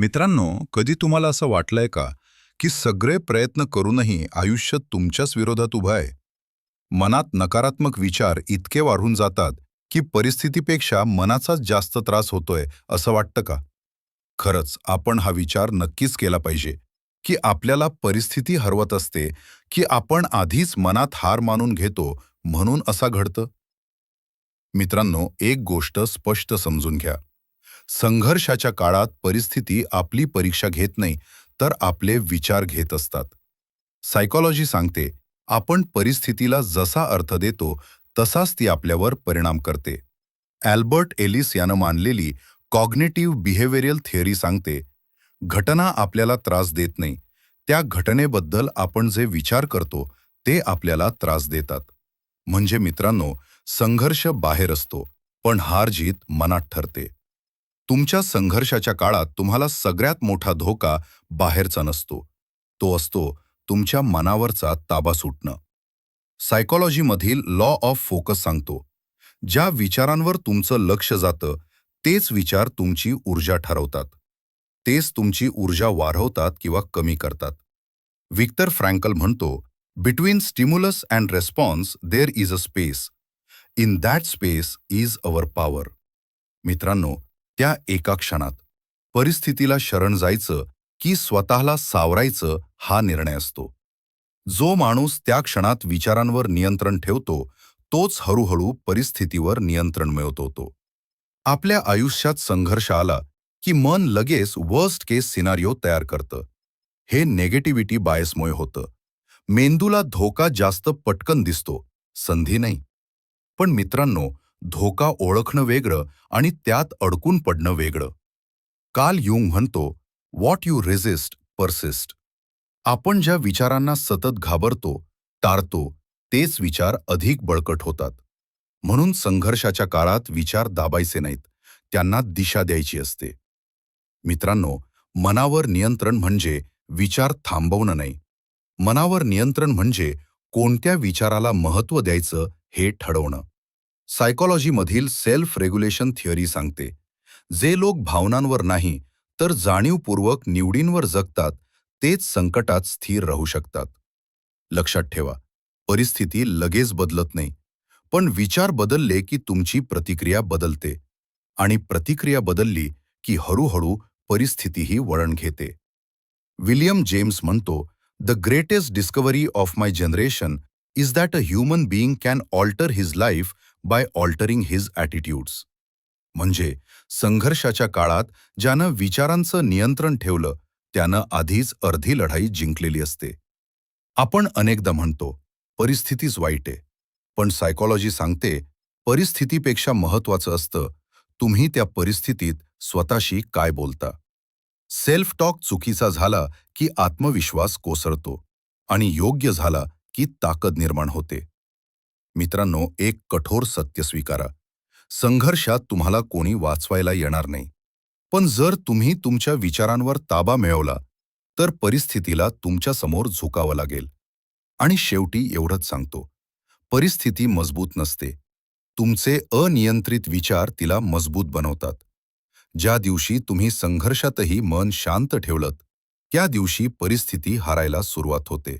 मित्रांनो कधी तुम्हाला असं वाटलंय का की सगळे प्रयत्न करूनही आयुष्य तुमच्याच विरोधात उभं आहे? मनात नकारात्मक विचार इतके वाढून जातात की परिस्थितीपेक्षा मनाचाच जास्त त्रास होतोय असं वाटतं का? खरंच आपण हा विचार नक्कीच केला पाहिजे की आपल्याला परिस्थिती हरवत असते की आपण आधीच मनात हार मानून घेतो म्हणून असा घडतं? मित्रांनो एक गोष्ट स्पष्ट समजून घ्या. संघर्षाच्या काळात परिस्थिती आपली परीक्षा घेत नाही तर आपले विचार घेत असतात. सायकॉलॉजी सांगते आपण परिस्थितीला जसा अर्थ देतो तसाच ती आपल्यावर परिणाम करते. ॲल्बर्ट एलिस यानं मानलेली कॉग्नेटिव्ह बिहेव्हिरियल थिअरी सांगते घटना आपल्याला त्रास देत नाही. त्या घटनेबद्दल आपण जे विचार करतो ते आपल्याला त्रास देतात. म्हणजे मित्रांनो संघर्ष बाहेर असतो पण हार जीत मनात ठरते. तुमच्या संघर्षाच्या काळात तुम्हाला सगळ्यात मोठा धोका बाहेरचा नसतो. तो असतो तुमच्या मनावरचा ताबा सुटणं. सायकॉलॉजीमधील लॉ ऑफ फोकस सांगतो ज्या विचारांवर तुमचं लक्ष जातं तेच विचार तुमची ऊर्जा ठरवतात. तेच तुमची ऊर्जा वाढवतात किंवा कमी करतात. विक्टर फ्रँकल म्हणतो between stimulus and response there is a space in that space is our power मित्रांनो त्या एका क्षणात परिस्थितीला शरण जायचं की स्वतःला सावरायचं हा निर्णय असतो. जो माणूस त्या क्षणात विचारांवर नियंत्रण ठेवतो तोच हळूहळू परिस्थितीवर नियंत्रण मिळवतो आपल्या आयुष्यात संघर्ष आला की मन लगेच वर्स्ट केस सिनारिओ तयार करतं. हे नेगेटिव्हिटी बायसमुळे होतं. मेंदूला धोका जास्त पटकन दिसतो संधी नाही. पण मित्रांनो धोका ओळखणं वेगळं आणि त्यात अडकून पडणं वेगळं. काल युंग म्हणतो व्हॉट यू रेझिस्ट परसिस्ट आपण ज्या विचारांना सतत घाबरतो टारतो तेच विचार अधिक बळकट होतात. म्हणून संघर्षाच्या काळात विचार दाबायचे नाहीत त्यांना दिशा द्यायची असते. मित्रांनो मनावर नियंत्रण म्हणजे विचार थांबवणं नाही. मनावर नियंत्रण म्हणजे कोणत्या विचाराला महत्त्व द्यायचं हे ठरवणं. सायकॉलॉजीमधील सेल्फ रेग्युलेशन थिअरी सांगते. जे लोक भावनांवर नाही तर जाणीवपूर्वक निवडींवर जगतात तेच संकटात स्थिर राहू शकतात. लक्षात ठेवा परिस्थिती लगेच बदलत नाही पण विचार बदलले की तुमची प्रतिक्रिया बदलते आणि प्रतिक्रिया बदलली की हळूहळू परिस्थितीही वळण घेते. विलियम जेम्स म्हणतो the greatest discovery of my generation is that a human being can alter his life by altering his attitudes म्हणजे संघर्षाच्या काळात ज्यानं विचारांचं नियंत्रण ठेवलं त्यानं आधीच अर्धी लढाई जिंकलेली असते. आपण अनेकदा म्हणतो परिस्थितीच वाईट आहे. पण सायकॉलॉजी सांगते परिस्थितीपेक्षा महत्वाचं असतं तुम्ही त्या परिस्थितीत स्वतःशी काय बोलता. सेल्फ टॉक चुकीचा झाला की आत्मविश्वास कोसळतो आणि योग्य झाला की ताकद निर्माण होते. मित्रांनो एक कठोर सत्य स्वीकारा. संघर्षात तुम्हाला कोणी वाचवायला येणार नाही. पण जर तुम्ही तुमच्या विचारांवर ताबा मिळवला तर परिस्थितीला तुमच्यासमोर झुकावं लागेल. आणि शेवटी एवढंच सांगतो परिस्थिती मजबूत नसते. तुमचे अनियंत्रित विचार तिला मजबूत बनवतात. ज्या दिवशी तुम्ही संघर्षातही मन शांत ठेवलत त्या दिवशी परिस्थिती हारायला सुरुवात होते.